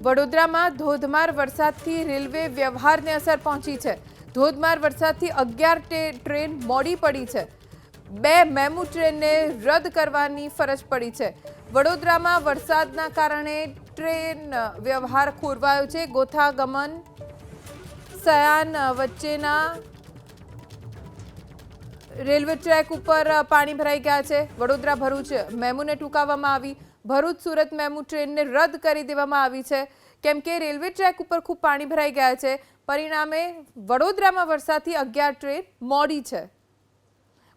વડોદરામાં ધોધમાર વરસાદથી રેલવે વ્યવહારને અસર પહોંચી છે. ધોધમાર વરસાદથી અગિયાર ટ્રેન મોડી પડી છે. બે મેમુ ટ્રેનને રદ કરવાની ફરજ પડી છે. વડોદરામાં વરસાદના કારણે ટ્રેન વ્યવહાર ખોરવાયો છે. ગોથા ગમન સયાન વચ્ચેના રેલવે ટ્રેક ઉપર પાણી ભરાઈ ગયા છે. વડોદરા ભરૂચ મેમુને ટૂંકાવવામાં આવી. ભરૂચ, સુરત મેમુ ટ્રેનને રદ કરી દેવામાં આવી છે. કેમ કે રેલવે ટ્રેક ઉપર ખૂબ પાણી ભરાઈ ગયા છે. પરિણામે વડોદરામાં વરસાદથી અગિયાર ટ્રેન મોડી છે.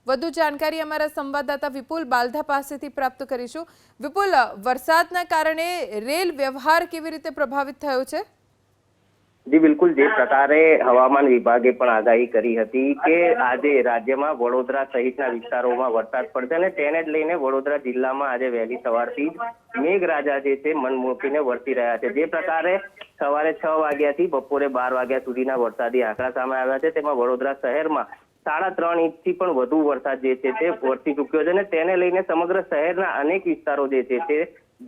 વધુ જાણકારી અમારા સંવાદદાતા વિપુલ બાલધા પાસેથી પ્રાપ્ત કરીશું. વિપુલ વરસાદના કારણે રેલ વ્યવહાર કેવી રીતે પ્રભાવિત થયો છે? જી બિલકુલ જે પ્રકારે હવામાન વિભાગે પણ આગાહી કરી હતી કે આજે રાજ્યમાં વડોદરા સહિતના વિસ્તારોમાં વરસાદ પડશે અને તેને જ લઈને વડોદરા જિલ્લામાં આજે વહેલી સવારથી જ મેઘરાજા જે છે મન મૂકીને વરસી રહ્યા છે. જે પ્રકારે સવારે છ વાગ્યાથી બપોરે બાર વાગ્યા સુધીના વરસાદી આંકડા સામે આવ્યા છે. તેમાં વડોદરા શહેરમાં સાડા ત્રણ ઇંચથી પણ વધુ વરસાદ જે છે તે વરસી ચૂક્યો છે અને તેને લઈને સમગ્ર શહેરના અનેક વિસ્તારો જે છે તે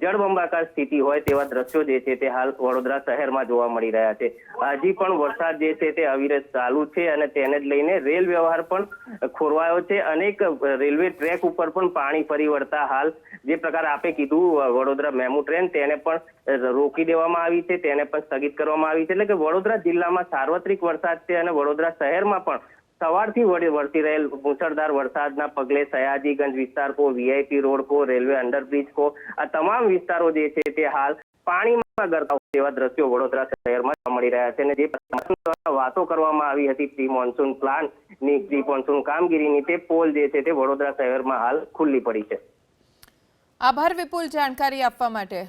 જળબંબાકાર સ્થિતિ હોય તેવા દ્રશ્યો જે છે તે હાલ વડોદરા શહેરમાં જોવા મળી રહ્યા છે. હજી પણ વરસાદ જે છે તે અવિરત ચાલુ છે અને તેને જ લઈને રેલ વ્યવહાર પણ ખોરવાયો છે. અનેક રેલવે ટ્રેક ઉપર પણ પાણી ફરી વળતા હાલ જે પ્રકાર આપે કીધું વડોદરા મેમુ ટ્રેન તેને પણ રોકી દેવામાં આવી છે, તેને પણ સ્થગિત કરવામાં આવી છે. એટલે કે વડોદરા જિલ્લામાં સાર્વત્રિક વરસાદ છે અને વડોદરા શહેરમાં પણ સવારથી વરસી રહેલ મુસળધાર વરસાદના પગલે સયાજીગંજ વિસ્તાર કો વીઆઈપી રોડ કો, રેલવે અંડરબ્રિજ કો, આ તમામ વિસ્તારો જે છે તે હાલ પાણીમાં ગરકાવ તેવા દ્રશ્યો વડોદરા શહેરમાં મળી રહ્યા છે અને જે દ્વારા વાતો કરવામાં આવી હતી પ્રી મોન્સૂન પ્લાનની પ્રી મોન્સૂન કામગીરીની તે પોલ જે છે તે વડોદરા શહેરમાં હાલ ખુલ્લી પડી છે. આભાર વિપુલ જાણકારી આપવા માટે.